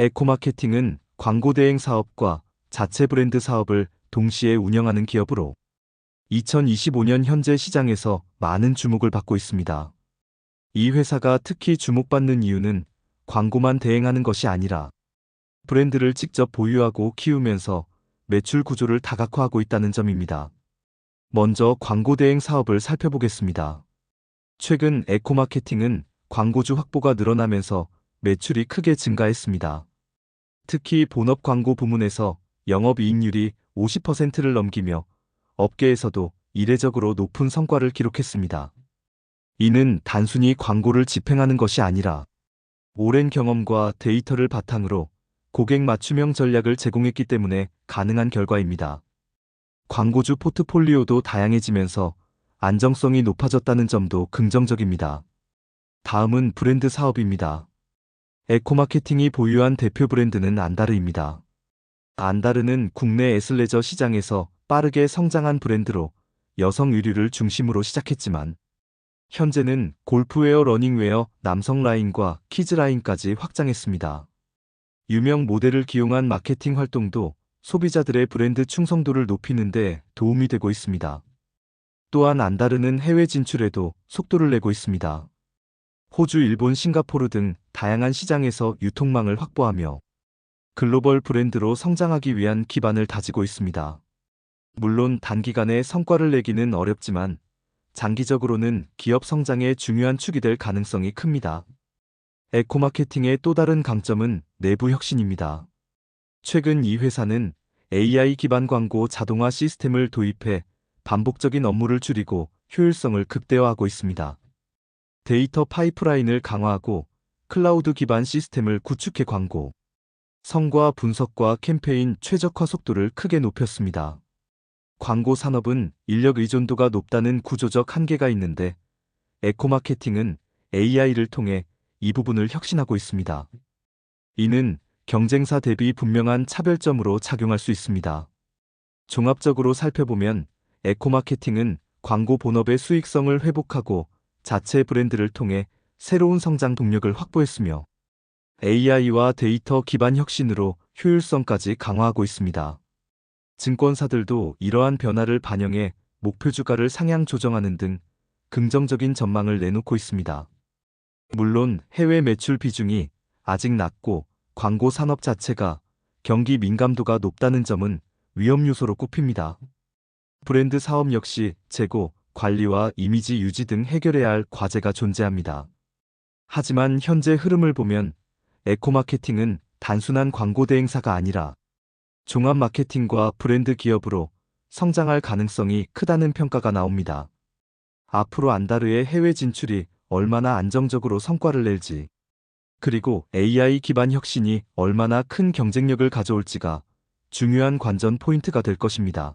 에코마케팅은 광고 대행 사업과 자체 브랜드 사업을 동시에 운영하는 기업으로 2025년 현재 시장에서 많은 주목을 받고 있습니다. 이 회사가 특히 주목받는 이유는 광고만 대행하는 것이 아니라 브랜드를 직접 보유하고 키우면서 매출 구조를 다각화하고 있다는 점입니다. 먼저 광고 대행 사업을 살펴보겠습니다. 최근 에코마케팅은 광고주 확보가 늘어나면서 매출이 크게 증가했습니다. 특히 본업 광고 부문에서 영업이익률이 50%를 넘기며 업계에서도 이례적으로 높은 성과를 기록했습니다. 이는 단순히 광고를 집행하는 것이 아니라 오랜 경험과 데이터를 바탕으로 고객 맞춤형 전략을 제공했기 때문에 가능한 결과입니다. 광고주 포트폴리오도 다양해지면서 안정성이 높아졌다는 점도 긍정적입니다. 다음은 브랜드 사업입니다. 에코마케팅이 보유한 대표 브랜드는 안다르입니다. 안다르는 국내 에슬레저 시장에서 빠르게 성장한 브랜드로 여성 의류를 중심으로 시작했지만 현재는 골프웨어, 러닝웨어, 남성 라인과 키즈 라인까지 확장했습니다. 유명 모델을 기용한 마케팅 활동도 소비자들의 브랜드 충성도를 높이는 데 도움이 되고 있습니다. 또한 안다르는 해외 진출에도 속도를 내고 있습니다. 호주, 일본, 싱가포르 등 다양한 시장에서 유통망을 확보하며 글로벌 브랜드로 성장하기 위한 기반을 다지고 있습니다. 물론 단기간에 성과를 내기는 어렵지만 장기적으로는 기업 성장에 중요한 축이 될 가능성이 큽니다. 에코마케팅의 또 다른 강점은 내부 혁신입니다. 최근 이 회사는 AI 기반 광고 자동화 시스템을 도입해 반복적인 업무를 줄이고 효율성을 극대화하고 있습니다. 데이터 파이프라인을 강화하고 클라우드 기반 시스템을 구축해 광고, 성과 분석과 캠페인 최적화 속도를 크게 높였습니다. 광고 산업은 인력 의존도가 높다는 구조적 한계가 있는데 에코마케팅은 AI를 통해 이 부분을 혁신하고 있습니다. 이는 경쟁사 대비 분명한 차별점으로 작용할 수 있습니다. 종합적으로 살펴보면 에코마케팅은 광고 본업의 수익성을 회복하고 자체 브랜드를 통해 새로운 성장 동력을 확보했으며 AI와 데이터 기반 혁신으로 효율성까지 강화하고 있습니다. 증권사들도 이러한 변화를 반영해 목표 주가를 상향 조정하는 등 긍정적인 전망을 내놓고 있습니다. 물론 해외 매출 비중이 아직 낮고 광고 산업 자체가 경기 민감도가 높다는 점은 위험 요소로 꼽힙니다. 브랜드 사업 역시 재고, 관리와 이미지 유지 등 해결해야 할 과제가 존재합니다. 하지만 현재 흐름을 보면 에코마케팅은 단순한 광고 대행사가 아니라 종합 마케팅과 브랜드 기업으로 성장할 가능성이 크다는 평가가 나옵니다. 앞으로 안다르의 해외 진출이 얼마나 안정적으로 성과를 낼지, 그리고 AI 기반 혁신이 얼마나 큰 경쟁력을 가져올지가 중요한 관전 포인트가 될 것입니다.